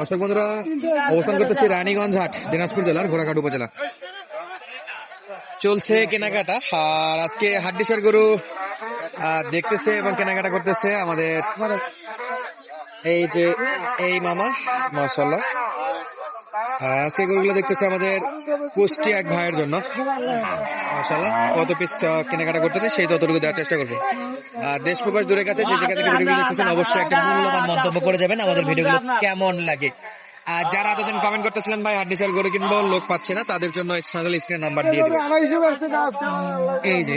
দর্শক বন্ধুরা, অবস্থান করতেছি রানীগঞ্জ হাট, দিনাজপুর জেলার ঘোড়াঘাট উপজেলা। চলছে কেনাকাটা, আর আজকে হাড্ডিসার গরু দেখতেছে এবং কেনাকাটা করতেছে আমাদের এই যে, এই মামা মাসাল্লাহ আজকে গরুগুলো দেখতেছে আমাদের কুষ্টি এক ভাইয়ের জন্য। মাসাল্লাহ কত পিস কেনাকাটা করতেছে, সেই ততটুকু দেওয়ার চেষ্টা করব। আর দেশ প্রকাশ দূরের কাছে যে জায়গা থেকে ভিডিওগুলো দেখতেছেন, অবশ্যই একটা মূল্যবান মন্তব্য করে যাবেন। আমাদের ভিডিওগুলো কেমন লাগে। আর যারা এতদিন কমেন্ট করতেছিলেন, ভাই হাড্ডিসার গরু কিনবো, লোক পাচ্ছে না, তাদের জন্য চ্যানেল স্ক্রিনে নাম্বার দিয়ে যে, এই যে।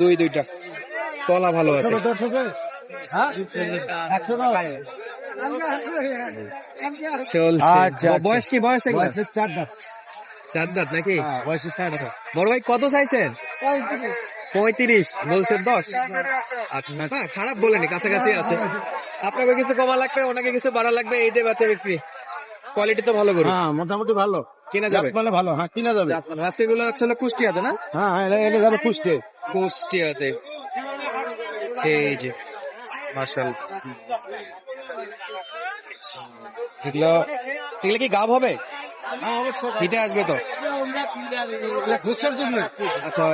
দুই, দুইটা। তলা ভালো আছে। চলছে। আচ্ছা, বয়স কি বয়স চার দাঁত। চার দাঁত নাকি? বয়সে চার দাঁত। বড় ভাই কত চাইছেন? পঁয়ত্রিশ। বলছেন দশ? আচ্ছা না খারাপ বলেনি কাছাকাছি আছে। আপনাকে কিছু কমা লাগবে ওনাকে কিছু বাড়া লাগবে এই দিয়ে বাচ্চা বিক্রি। কোয়ালিটি তো ভালো করুন হ্যাঁ মোটামুটি ভালো। কিনা যাবে? মানে ভালো হ্যাঁ কিনা যাবে। আজকে গুলো হচ্ছে হলো কুষ্টিয়াতে না? হ্যাঁ হ্যাঁ এটা- যাবে পুষ্টে কুষ্টিয়াতে। এই যে মার্শাল এগুলো এগুলো কি গাব হবে? হিটে আসবে তো? আচ্ছা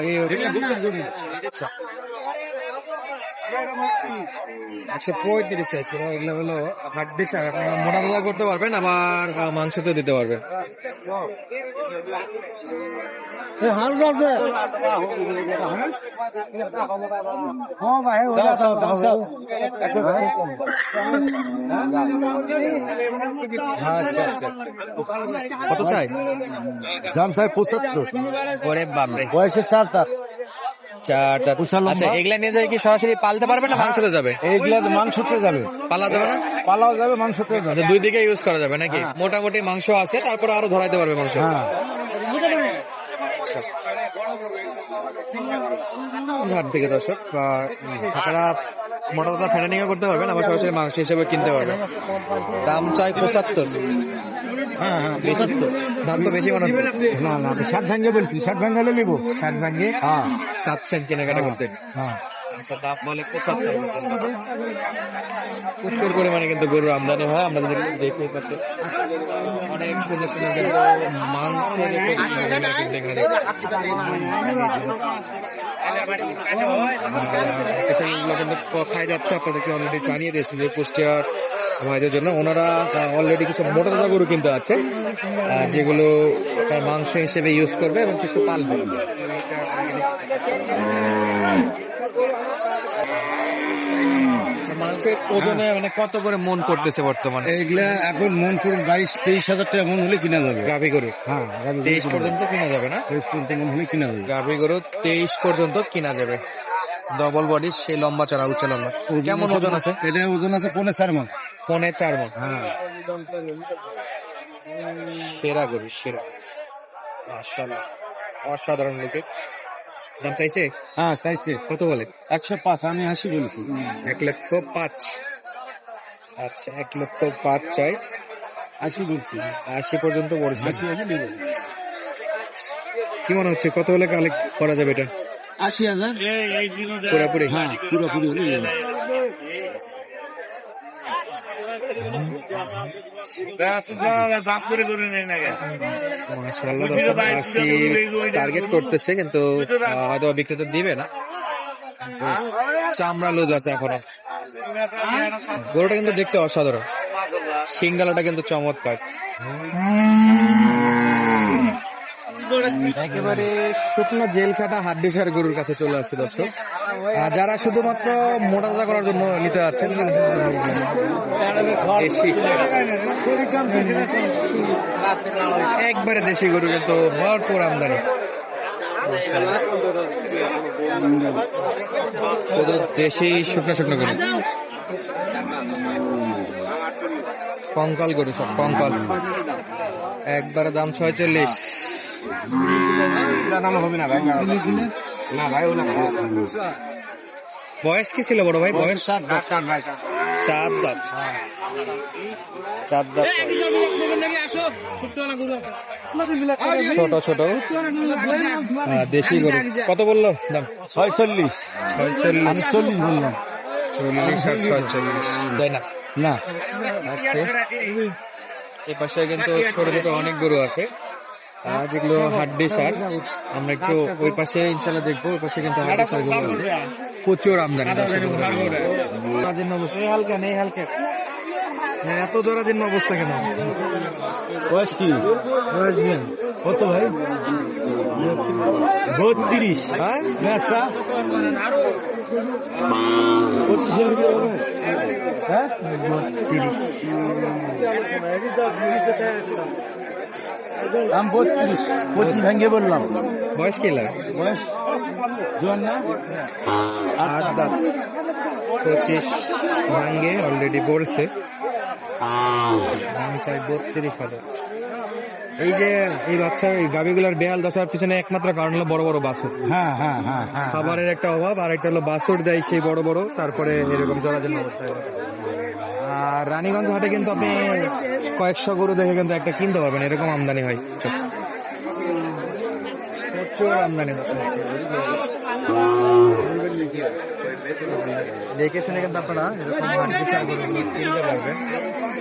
একশো পঁয়ত্রিশ আছে এগুলো হলো হাড্ডি মোটা মোটা করতে পারবেন আবার আহ, মাংসতে দিতে পারবেন। তো কত চাই? দাম সাহেব পঁচাত্তর। ওরে বাপরে। বয়সে চার দাঁত চারটা আচ্ছা এগুলা নিয়ে যায় কি সরাসরি পালতে পারবে না মাংসতে যাবে? এইগুলা মাংসতে যাবে। পালা যাবে না? পালাও যাবে মাংসতে যাবে। আচ্ছা দুই দিকে ইউজ করা যাবে নাকি? মোটামুটি মাংস আছে তারপর আরও ধরাইতে পারবে মাংস। হ্যাঁ। ঝাড় থেকে দর্শক মোটা মোটা ফেনানিং করতে পারবেন আবার সরাসরি মাংস হিসেবে কিনতে পারবেন। দাম চাই পঁচাত্তর। হ্যাঁ হ্যাঁ দাম তো বেশি মনে হচ্ছে। না না আমি ষাট ভাঙ্গে বলছি ষাট ভাঙ্গালে নিবো। ষাট ভাঙ্গে হ্যাঁ। চাচ্ছেন কেনাকাটা করতে? হ্যাঁ। আচ্ছা দাম বলে পঁচাত্তর প্রচুর পরিমাণে কিন্তু গরুর আমদানি হয় আমরা যদি দেখতে পাচ্ছি অনেক সুন্দর সুন্দর কিন্তু মাংসের কিন্তু খাই যাচ্ছে আপনাদেরকে অলরেডি জানিয়ে দিয়েছি যে কুষ্টিয়ার ভাইদের জন্য। ওনারা অলরেডি কিছু মোটা তাজা গরু কিনতে আছে যেগুলো তার মাংস হিসেবে ইউজ করবে এবং কিছু পালবে আচ্ছা, মাংসের ওজনে মানে কত করে মন পড়তেছে বর্তমানে? এইগুলা এখন মন করুন বাইশ তেইশ হাজার টাকা মন হলে কিনা যাবে। গাভী গরু। হ্যাঁ তেইশ পর্যন্ত কিনা যাবে না? তেইশ পর্যন্ত মন হলে কিনা যাবে। গাভী গরু তেইশ পর্যন্ত কিনা যাবে। ডবল বডি সেই লম্বা চড়া উচ্চ লম্বা। কেমন ওজন আছে? এটা ওজন আছে পনেরো চার মন। ফোনে চার মন হ্যাঁ। সেরা গরু সেরা। মাশাআল্লাহ অসাধারণ লোকে। দাম চাইছে? হ্যাঁ চাইছে। কত বলে? একশো পাঁচ আমি হাসি বলছি। এক লক্ষ পাঁচ। আচ্ছা এক লক্ষ পাঁচ চাই আশি বলছি। আশি পর্যন্ত পড়েছে। আশি হাজার কি মনে হচ্ছে কত হলে কালেক্ট করা যাবে এটা? আশি হাজার। পুরোপুরি। হ্যাঁ পুরোপুরি হলে টার্গেট করতেছে, কিন্তু হয়তো বিক্রেতা দিবে না চামড়া লুজ আছে এখনও গরুটা কিন্তু দেখতে অসাধারণ সিঙ্গালাটা কিন্তু চমৎকার একেবারে শুকনো জেল খাটা হাড্ডিসার গরুর কাছে চলে আসছে দর্শক। যারা শুধুমাত্র মোটা করার জন্য নিতে দেশি। একবারে দেশি গরু কিন্তু ভরপুর আমদানি। দেশি, শুকনো শুকনো গরু। কঙ্কাল গরু, সব কঙ্কাল। একবারে দাম ছয়চল্লিশ। বয়স কি ছিল বড় ভাই? বয়স? সাত ডাক্তার ভাই চার দাঁত। চার দাঁত। ছোট ছোট। হ্যাঁ, দেশি গরু। কত বলল দাম? ছয়চল্লিশ। ছয়চল্লিশ। আমি চল্লিশ বললাম। চল্লিশ আর ছয়চল্লিশ। তাই না? না। এই পাশে কিন্তু ছোট ছোট অনেক গরু আছে। যেগুলো হাড্ডি সার আমরা একটু ওই পাশে ইনশাল্লাহ দেখব ওই পাশে কিন্তু হাড্ডি সার প্রচুর আমদানি এই হালকা নেই হালকা। হ্যাঁ, এত জরাজীর্ণ অবস্থা কেন? বয়স কি? কত ভাই? বত্রিশ। হ্যাঁ? দাম বত্রিশ পঁচিশ ভেঙে বললাম। বয়স কি লাগে বয়স জোয়ান না? আট দাঁত। পঁচিশ ভাঙ্গে অলরেডি বলছে দাম চাই বত্রিশ হাজার। এই যে এই বাচ্চা এই গাবিগুলার বেহাল দশার পিছনে একমাত্র কারণ হলো বড় বড় বাছুর। হ্যাঁ হ্যাঁ হ্যাঁ হ্যাঁ খাবারের একটা অভাব আর একটা হলো বাছুর দেয় সেই বড় বড় তারপরে এরকম জরাজীর্ণ অবস্থায় হয়। আর রানীগঞ্জ হাটে কিন্তু আপনি কয়েকশো গরু দেখে কিন্তু একটা কিনতে পারবেন এরকম আমদানি হয়। প্রচুর আমদানি দেখে শুনে কিন্তু আপনারা এরকম কিনতে পারবেন।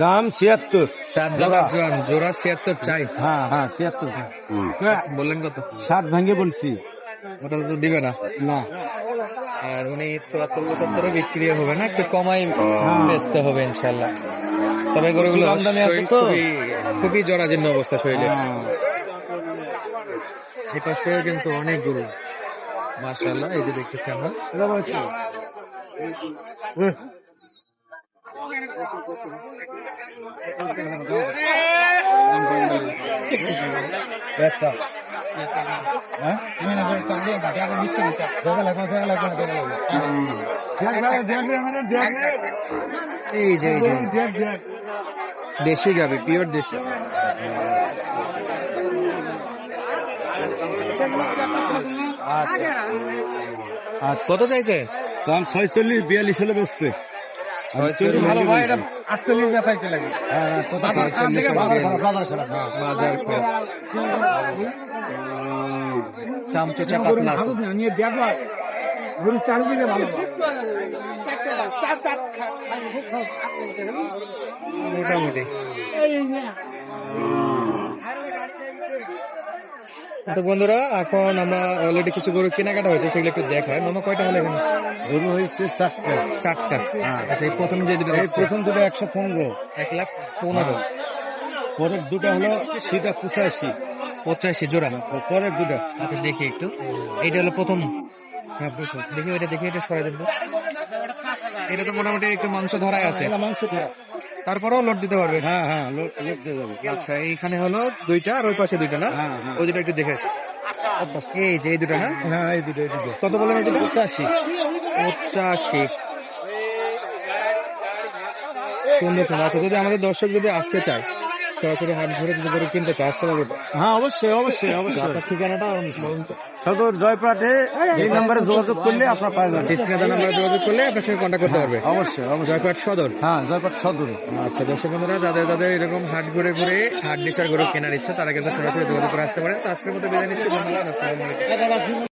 দাম ছিয়াত্তর। জোড়া জোড়া ছিয়াত্তর চাই। হ্যাঁ হ্যাঁ ছিয়াত্তর। বললেন কত? সাত ভেঙে বলছি। ওটা তো দিবে না। না। আর উনি চুয়াত্তর পঁচাত্তরে বিক্রি হবে না একটু কমাই বেচতে হবে ইনশাল্লাহ। তবে গরুগুলো। খুবই খুবই জরাজীর্ণ অবস্থা শরীরে হ্যাঁ। এই পাশেও কিন্তু অনেক গরু। মার্শাল্লাহ এই যে দেখতেছি আমরা দেশি গাবি পিওর দেশি। আচ্ছা কত চাইছে? দাম ছয়চল্লিশ বিয়াল্লিশ হলে বসবে। ভালো লাগে বাজার খরচ। চামচোচা পাতলা আছে। মোটামুটি। তো বন্ধুরা এখন আমরা অলরেডি কিছু গরু কেনাকাটা হয়েছে সেগুলো একটু দেখায় মামা কয়টা হলো এখানে? গরু হয়েছে চারটে। চারটা। হ্যাঁ। আচ্ছা এই প্রথম যে দুটো এই প্রথম দুটো একশো পনেরো। এক লাখ পনেরো। পরের দুটো হলো সেটা পঁচাশি। পঁচাশি জোড়া। পরের দুটো। আচ্ছা দেখি একটু। এইটা হলো প্রথম। হ্যাঁ প্রথম। দেখি ওইটা দেখি এটা সরাই তো। এটা তো মোটামুটি একটু মাংস ধরাই আছে। মাংস খারাপ তারপরেও লোড দিতে পারবে। হ্যাঁ হ্যাঁ লোড লোড দিয়ে যাবে আচ্ছা এইখানে হলো দুইটা আর ওই পাশে দুইটা না? হ্যাঁ হ্যাঁ। ওই দুটো একটু দেখে আসি। এই যে এই দুটো না? হ্যাঁ এই দুটো এই দুটো কত বললেন এই দুটো পঁচাশি। পঁচাশি। সুন্দর সুন্দর আচ্ছা যদি আমাদের দর্শক যদি আসতে চায় সরাসরি হাট ঘুরে যদি গরু কিনতে চায় আসতে পারবে হ্যাঁ অবশ্যই অবশ্যই অবশ্যই। আপনার ঠিকানাটা সদর জয়প্রাটে এই নম্বরে যোগাযোগ করলে আপনার পাওয়া যাবে। স্ক্রিনে নাম্বারে যোগাযোগ করলে আপনার সঙ্গে কন্ট্যাক্ট করতে পারবে। অবশ্যই জয়পাট সদর? হ্যাঁ জয়প্রাট সদরে। আচ্ছা দর্শক বন্ধুরা যাদের যাদের এরকম হাট ঘুরে ঘুরে হাট ডিসার গরু কেনার ইচ্ছা তারা কিন্তু সরাসরি যোগাযোগ করে আসতে পারে। তো আজকের মতো বিদায় নিচ্ছি ধন্যবাদ আসসালামু আলাইকুম।